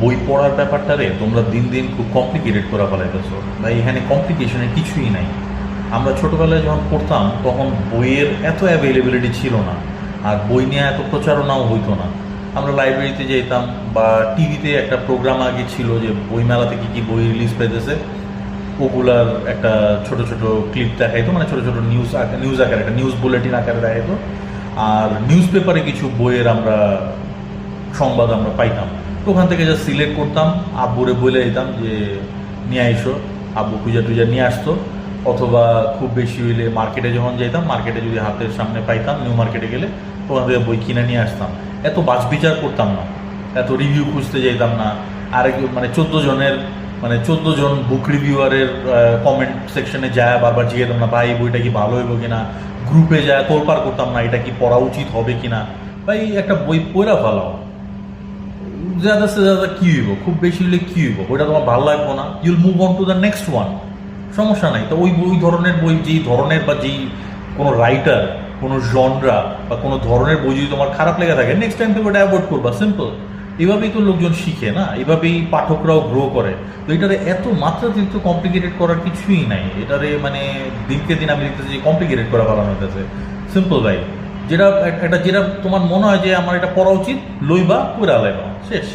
বই পড়ার ব্যাপারটারে তোমরা দিন দিন খুব কমপ্লিকেটেড করে ফেলাইতেছো। বা এখানে কমপ্লিকেশনের কিছুই নাই। আমরা ছোটোবেলায় যখন পড়তাম, তখন বইয়ের এত অ্যাভেলেবিলিটি ছিল না, আর বই নিয়ে এত প্রচারণাও হইতো না। আমরা লাইব্রেরিতে যেতাম বা টিভিতে একটা প্রোগ্রাম আগে ছিল যে বই মেলাতে কী কী বই রিলিজ পেতেছে ওগুলার একটা ছোট ছোট ক্লিপ দেখাইতো মানে ছোট ছোট নিউজ নিউজ আকারে, একটা নিউজ বুলেটিন আকারে দেখাইতো। আর নিউজ পেপারে কিছু বইয়ের আমরা সংবাদ আমরা পাইতাম। ওখান থেকে যা সিলেক্ট করতাম, আব্বুরে বলে দিতাম যে, নিয়ে আইসো। আব্বু খুঁজা টুজা নিয়ে আসতো। অথবা খুব বেশি হইলে মার্কেটে যখন যেতাম মার্কেটে যদি হাতের সামনে পাইতাম নিউ মার্কেটে গেলে, ওখান থেকে বই কিনে নিয়ে আসতাম। এত বাছ বিচার করতাম না। এত রিভিউ খুঁজতে যেতাম না। আরেক মানে চোদ্দ জনের মানে চোদ্দ জন বুক রিভিউয়ারের কমেন্ট সেকশনে যায় বারবার জিজ্ঞেতাম না ভাই বইটা কি ভালো হইব কিনা? গ্রুপে যায় তোলপাড় করতাম না, এটা কি পড়া উচিত হবে কিনা? ভাই, একটা বই পড়া ভালো। যাদা সে যাদা কি হইব? খুব বেশি হলে কি হইব? ওইটা তোমার ভালো লাগবো না। You'll move on to the next one সমস্যা নাই। তো ওই ওই ধরনের বই, যেই ধরনের বা যেই কোনো রাইটার কোনো জনরা বা কোনো ধরনের বই যদি তোমার খারাপ লেগে থাকে নেক্সট টাইম তুমি ওটা অ্যাভয়েড করবা। সিম্পল এভাবেই তো লোকজন শিখে না? এভাবেই পাঠকরাও গ্রো করে। তো এটারে এত মাত্রাতিরিক্ত কমপ্লিকেটেড করার কিছুই নাই। এটারে মানে দিনকে দিন আমি দেখতেছি কমপ্লিকেটেড করা বাড়ানো হইতেছে। সিম্পল ভাই। যেটা একটা যেটা তোমার মনে হয় যে আমার এটা পড়া উচিত, লইবা, পুরা লেবা শেষ।